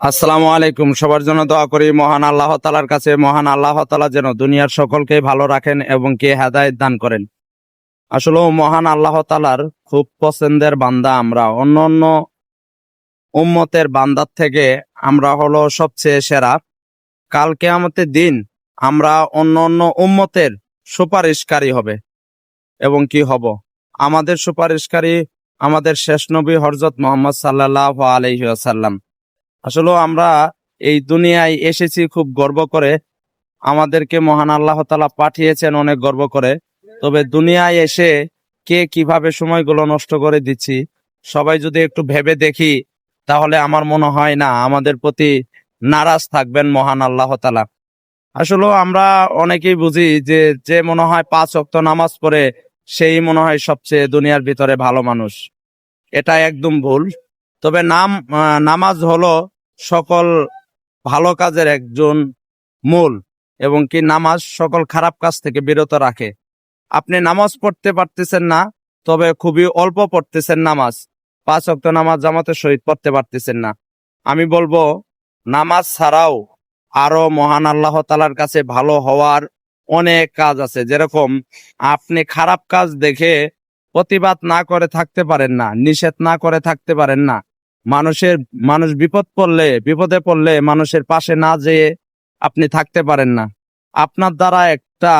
আসসালামু আলাইকুম। সবার জন্য দোয়া করি, মহান আল্লাহ তালার কাছে। মহান আল্লাহ তালা যেন দুনিয়ার সকলকে ভালো রাখেন এবং কে হেদায়ত দান করেন। আসলে মহান আল্লাহ তালার খুব পছন্দের বান্দা আমরা। অন্য অন্য উম্মতের বান্দার থেকে আমরা হলো সবচেয়ে সেরা। কালকে আমাদের দিন আমরা অন্য অন্য উম্মতের সুপারিশকারী হবে এবং কি হব? আমাদের সুপারিশকারী আমাদের শেষ নবী হরজত মোহাম্মদ সাল্লাহ আলহিহাসাল্লাম আসলে আমরা এই দুনিয়ায় এসেছি খুব গর্ব করে। আমাদেরকে মহান আল্লাহ তালা পাঠিয়েছেন, অনেক গর্ব করে। তবে দুনিয়ায় এসে কে কীভাবে সময়গুলো নষ্ট করে দিচ্ছি, সবাই যদি একটু ভেবে দেখি, তাহলে আমার মনে হয় না আমাদের প্রতি নারাজ থাকবেন মহান আল্লাহ তালা আসলে আমরা অনেকেই বুঝি যে যে মনে হয় পাঁচ অক্ত নামাজ পড়ে, সেই মনে হয় সবচেয়ে দুনিয়ার ভিতরে ভালো মানুষ। এটা একদম ভুল। তবে নাম নামাজ হলো সকল ভালো কাজের একজন মূল এবং কি নামাজ সকল খারাপ কাজ থেকে বিরত রাখে। আপনি নামাজ পড়তে পারতেছেন না, তবে খুবই অল্প পড়তেছেন নামাজ। পাঁচ অক্ট নামাজ জামাতের সহিত পড়তে পারতেছেন না। আমি বলব, নামাজ ছাড়াও আরও মহান আল্লাহ তালার কাছে ভালো হওয়ার অনেক কাজ আছে। যেরকম আপনি খারাপ কাজ দেখে প্রতিবাদ না করে থাকতে পারেন না, নিষেধ না করে থাকতে পারেন না। মানুষের, মানুষ বিপদ পড়লে, বিপদে পড়লে মানুষের পাশে না যেয়ে আপনি থাকতে পারেন না। আপনার দ্বারা একটা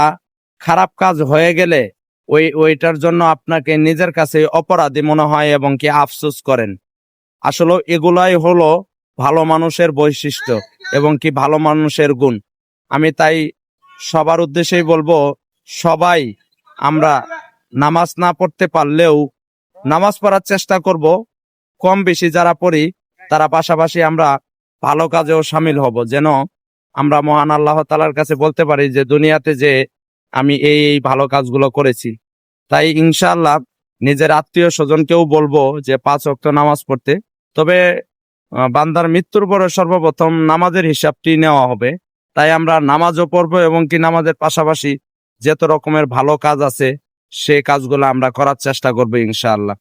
খারাপ কাজ হয়ে গেলে ওই, ওইটার জন্য আপনাকে নিজের কাছে অপরাধী মনে হয় এবং কি আফসোস করেন। আসলে এগুলাই হলো ভালো মানুষের বৈশিষ্ট্য এবং কি ভালো মানুষের গুণ। আমি তাই সবার উদ্দেশ্যেই বলব, সবাই আমরা নামাজ না পড়তে পারলেও নামাজ পড়ার চেষ্টা করব কম বেশি যারা পড়ি, তারা পাশাপাশি আমরা ভালো কাজেও সামিল হব। যেন আমরা মহান আল্লাহ তালার কাছে বলতে পারি যে, দুনিয়াতে যে আমি এই এই ভালো কাজগুলো করেছি। তাই ইনশাআল্লাহ নিজের আত্মীয় স্বজনকেও বলব যে, পাঁচ অক্ত নামাজ পড়তে। তবে বান্দার মৃত্যুর পরে সর্বপ্রথম নামাজের হিসাবটি নেওয়া হবে। তাই আমরা নামাজও পড়ব এবং কি নামাজের পাশাপাশি যত রকমের ভালো কাজ আছে, সে কাজগুলো আমরা করার চেষ্টা করব ইনশাআল্লাহ।